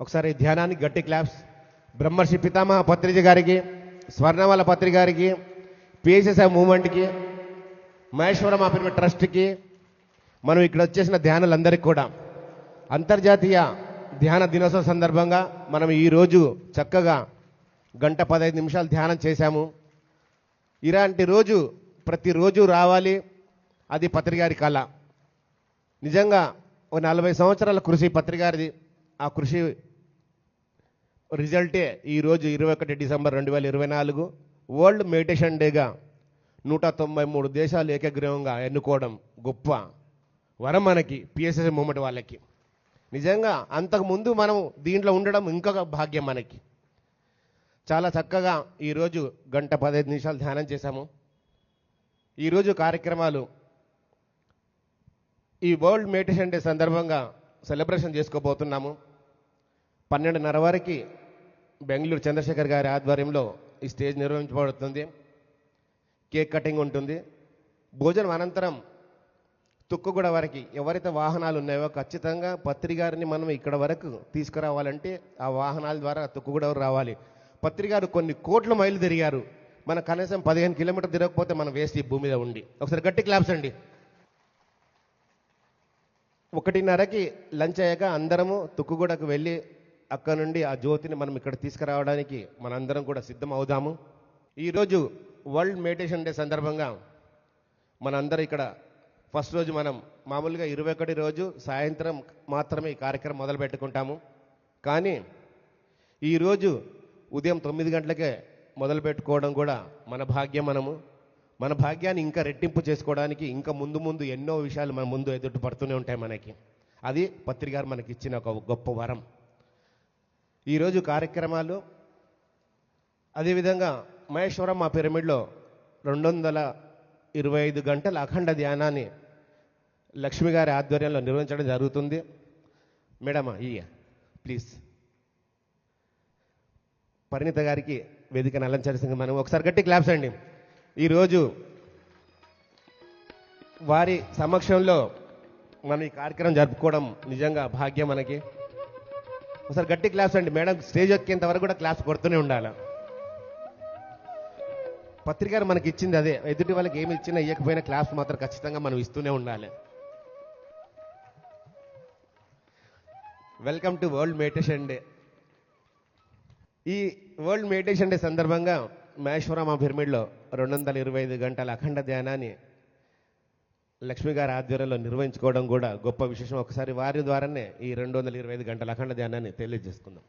ఒకసారి ధ్యానాన్ని ధ్యానానికి గట్టి క్లాప్స్. బ్రహ్మర్షి పితామహ పత్రిజ గారికి స్వర్ణవాల పత్రి గారికి పిఎస్ఎస్ఐ మూమెంట్కి మహేశ్వరం అభిమ ట్రస్ట్కి మనం ఇక్కడ వచ్చేసిన ధ్యానులందరికీ కూడా అంతర్జాతీయ ధ్యాన దినోత్సవం సందర్భంగా మనం ఈరోజు చక్కగా గంట పదహైదు నిమిషాలు ధ్యానం చేశాము. ఇలాంటి రోజు ప్రతిరోజు రావాలి. అది పత్రికారి కళ. నిజంగా ఓ నలభై సంవత్సరాల కృషి పత్రికారిది ఆ కృషి రిజల్టే ఈరోజు ఇరవై ఒకటి డిసెంబర్ రెండు వేల ఇరవై నాలుగు వరల్డ్ మెడిటేషన్ డేగా నూట తొంభై మూడు దేశాలు ఏకగ్రీవంగా ఎన్నుకోవడం గొప్ప వరం మనకి పిఎస్ఎస్ మూమెంట్ వాళ్ళకి. నిజంగా అంతకు ముందు మనం దీంట్లో ఉండడం ఇంకొక భాగ్యం మనకి. చాలా చక్కగా ఈరోజు గంట పదహైదు నిమిషాలు ధ్యానం చేశాము. ఈరోజు కార్యక్రమాలు ఈ వరల్డ్ మెడిటేషన్ డే సందర్భంగా సెలబ్రేషన్ చేసుకోబోతున్నాము. పన్నెండున్నర వరకు బెంగళూరు చంద్రశేఖర్ గారి ఆధ్వర్యంలో ఈ స్టేజ్ నిర్వహించబడుతుంది. కేక్ కటింగ్ ఉంటుంది. భోజనం అనంతరం తుక్కుగూడ వరకు ఎవరైతే వాహనాలు ఉన్నాయో ఖచ్చితంగా పత్రికారిని మనం ఇక్కడ వరకు తీసుకురావాలంటే ఆ వాహనాల ద్వారా తుక్కుగూడ రావాలి. పత్రికారు కొన్ని కోట్ల మైలు తిరిగారు. మన కనీసం పదిహేను కిలోమీటర్ తిరగకపోతే మనం వేస్ట్ ఈ భూమి మీద ఉండి. ఒకసారి గట్టి క్లాప్స్ అండి. ఒకటిన్నరకి లంచ్ అయ్యాక అందరము తుక్కుగూడకు వెళ్ళి అక్కడ నుండి ఆ జ్యోతిని మనం ఇక్కడ తీసుకురావడానికి మనందరం కూడా సిద్ధం అవుదాము. ఈరోజు వరల్డ్ మెడిటేషన్ డే సందర్భంగా మనందరం ఇక్కడ ఫస్ట్ రోజు మనం మామూలుగా ఇరవై ఒకటి రోజు సాయంత్రం మాత్రమే ఈ కార్యక్రమం మొదలు పెట్టుకుంటాము. కానీ ఈరోజు ఉదయం తొమ్మిది గంటలకే మొదలు పెట్టుకోవడం కూడా మన భాగ్యం మనము. మన భాగ్యాన్ని ఇంకా రెట్టింపు చేసుకోవడానికి ఇంకా ముందు ముందు ఎన్నో విషయాలు మన ముందు ఎదుటి పడుతూనే ఉంటాయి మనకి. అది పత్రికారు మనకి ఇచ్చిన ఒక గొప్ప వరం. ఈరోజు కార్యక్రమాలు. అదేవిధంగా మహేశ్వరం మా పిరమిడ్లో రెండు వందల ఇరవై ఐదు గంటల అఖండ ధ్యానాన్ని లక్ష్మి గారి ఆధ్వర్యంలో నిర్వహించడం జరుగుతుంది. మేడమ్ ఇయ్య ప్లీజ్. పరిణిత గారికి వేదికను అలంకరిస్తుంది మనం ఒకసారి గట్టి క్లాప్స్ అండి. ఈరోజు వారి సమక్షంలో మనం ఈ కార్యక్రమం జరుపుకోవడం నిజంగా భాగ్యం మనకి. ఒకసారి గట్టి క్లాస్ అండి. మేడం స్టేజ్ ఎక్కేంత వరకు కూడా క్లాస్ కొడుతూనే ఉండాలి. పత్రిక మనకి ఇచ్చింది అదే. ఎదుటి వాళ్ళకి ఏమి ఇచ్చినా ఇవ్వకపోయినా క్లాస్ మాత్రం ఖచ్చితంగా మనం ఇస్తూనే ఉండాలి. Welcome to world meditation day. ఈ వరల్డ్ మెడిటేషన్ డే సందర్భంగా మహేశ్వరం ఆ పిరమిడ్లో రెండు వందల ఇరవై ఐదు గంటల అఖండ ధ్యానాన్ని లక్ష్మి గారి ఆధ్వర్యంలో నిర్వహించుకోవడం కూడా గొప్ప విశేషం. ఒకసారి వారి ద్వారానే ఈ రెండు వందల ఇరవై ఐదు గంటల అఖండ ధ్యానాన్ని తెలియజేసుకుందాం.